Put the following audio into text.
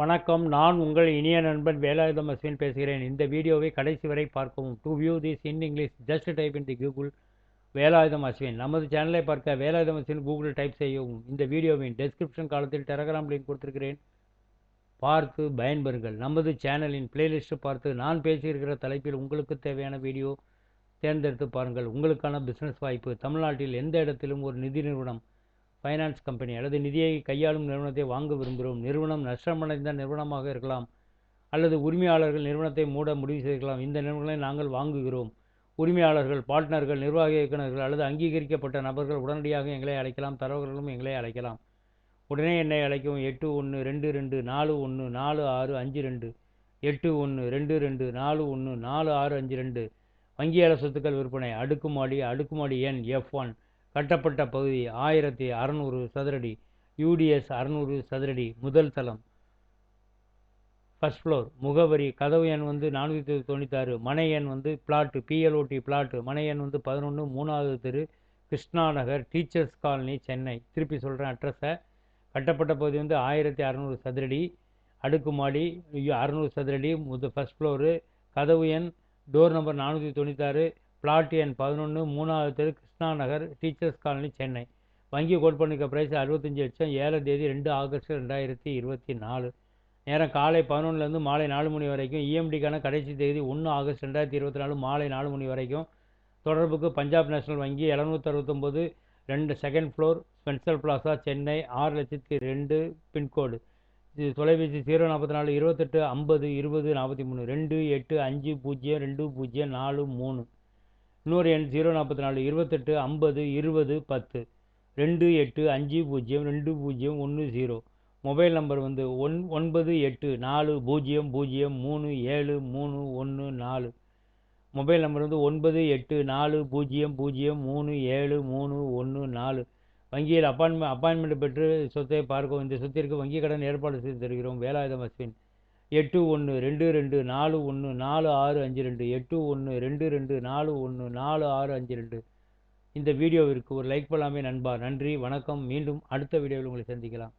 வணக்கம். நான் உங்கள் இனிய நண்பன் வேலாயுதம் அஸ்வின் பேசுகிறேன். இந்த வீடியோவை கடைசி வரை பார்க்கவும். To view this in English just type in the Google Velayudham Ashwin. நமது சேனலை பார்க்க வேலாயுதம் அஸ்வின் கூகுள் டைப் செய்யவும். இந்த வீடியோவின் டெஸ்கிரிப்ஷன் காலத்தில் டெலகிராம் லிங்க் கொடுத்திருக்கிறேன். பார்த்து பயன்பெறுங்கள். நமது சேனலின் பிளேலிஸ்ட்டு பார்த்து நான் பேசியிருக்கிற தலைப்பில் உங்களுக்கு தேவையான வீடியோ தேர்ந்தெடுத்து பாருங்கள். உங்களுக்கான பிஸ்னஸ் வாய்ப்பு தமிழ்நாட்டில் எந்த இடத்திலும் ஒரு நிதி நிறுவனம் ஃபைனான்ஸ் கம்பெனி அல்லது நிதியை கையாளும் நிறுவனத்தை வாங்க விரும்புகிறோம். நிறுவனம் நஷ்டமடைந்த நிறுவனமாக இருக்கலாம் அல்லது உரிமையாளர்கள் நிறுவனத்தை மூட முடிவு செய்திருக்கலாம். இந்த நிறுவனங்களை நாங்கள் வாங்குகிறோம். உரிமையாளர்கள் பார்ட்னர்கள் நிர்வாக இயக்குநர்கள் அல்லது அங்கீகரிக்கப்பட்ட நபர்கள் உடனடியாக எங்களை அழைக்கலாம். தரவர்களும் எங்களை அழைக்கலாம். உடனே என்னை அழைக்கவும். எட்டு ஒன்று ரெண்டு ரெண்டு நாலு ஒன்று நாலு ஆறு அஞ்சு ரெண்டு. எட்டு ஒன்று ரெண்டு ரெண்டு நாலு ஒன்று நாலு ஆறு அஞ்சு ரெண்டு. வங்கியாள சொத்துக்கள் விற்பனை. அடுக்குமாடி அடுக்குமாடி எண் எஃப் ஒன் கட்டப்பட்ட பகுதி ஆயிரத்தி அறநூறு சதுரடி யூடிஎஸ் அறநூறு சதுரடி முதல் தளம். ஃபஸ்ட் ஃப்ளோர் முகவரி கதவு எண் வந்து நானூற்றி தொண்ணூத்தாறு மனை எண் வந்து பிளாட்டு பிஎல்ஓடி பிளாட்டு மனை எண் வந்து பதினொன்று மூணாவது தெரு கிருஷ்ணா நகர் டீச்சர்ஸ் காலனி சென்னை. திருப்பி சொல்கிறேன் அட்ரஸை கட்டப்பட்ட பகுதி வந்து ஆயிரத்தி அறநூறு சதுரடி அடுக்குமாடி அறநூறு சதுரடி முத ஃபஸ்ட் ஃப்ளோரு கதவு எண் டோர் நம்பர் நானூற்றி தொண்ணூத்தாறு பிளாட் எண் பதினொன்று மூணாவது தெரு கிருஷ்ணா நகர் டீச்சர்ஸ் காலனி சென்னை. வங்கி கோட் பண்ணிக்க ப்ரைஸ் அறுபத்தஞ்சி லட்சம் ஏழாம் தேதி ரெண்டு ஆகஸ்ட் ரெண்டாயிரத்தி இருபத்தி நாலு. நேரம் காலை பதினொன்றுலேருந்து மாலை நாலு மணி வரைக்கும் இஎம்டிக்கான கடைசி தேதி ஒன்று ஆகஸ்ட் ரெண்டாயிரத்தி இருபத்தி நாலு மாலை நாலு மணி வரைக்கும். தொடர்புக்கு பஞ்சாப் நேஷனல் வங்கி எழுநூற்றி அறுபத்தொம்போது ரெண்டு second floor Spencer Plaza Chennai ஆறு லட்சத்தி ரெண்டு பின்கோடு. இது தொலைபேசி ஜீரோ நாற்பத்தி நாலு இருபத்தெட்டு ஐம்பது இருபது நாற்பத்தி மூணு ரெண்டு எட்டு அஞ்சு பூஜ்ஜியம் ரெண்டு பூஜ்ஜியம் நாலு மூணு. இன்னொரு எண் ஜீரோ நாற்பத்தி நாலு இருபத்தெட்டு ஐம்பது இருபது பத்து. ரெண்டு எட்டு அஞ்சு பூஜ்ஜியம் ரெண்டு பூஜ்ஜியம் ஒன்று ஜீரோ. மொபைல் நம்பர் வந்து ஒன் ஒன்பது எட்டு நாலு பூஜ்ஜியம் பூஜ்ஜியம் மூணு ஏழு மூணு ஒன்று நாலு. மொபைல் நம்பர் வந்து ஒன்பது எட்டு நாலு பூஜ்ஜியம் பூஜ்ஜியம் மூணு ஏழு மூணு ஒன்று நாலு. வங்கியில் அப்பாயின்மெண்ட் அப்பாயின்மெண்ட் பெற்று சொத்தை பார்க்கவும் இந்த சொத்திற்கு வங்கி கடன் ஏற்பாடு செய்து தருகிறோம். வேலாயுதம் அஸ்வின் எட்டு ஒன்று ரெண்டு ரெண்டு நாலு ஒன்று நாலு ஆறு அஞ்சு ரெண்டு எட்டு ஒன்று ரெண்டு ரெண்டு நாலு ஒன்று நாலு ஆறு அஞ்சு ரெண்டு. இந்த வீடியோவிற்கு ஒரு லைக் பண்ணலாமே நண்பா. நன்றி வணக்கம். மீண்டும் அடுத்த வீடியோவில் உங்களை சந்திக்கலாம்.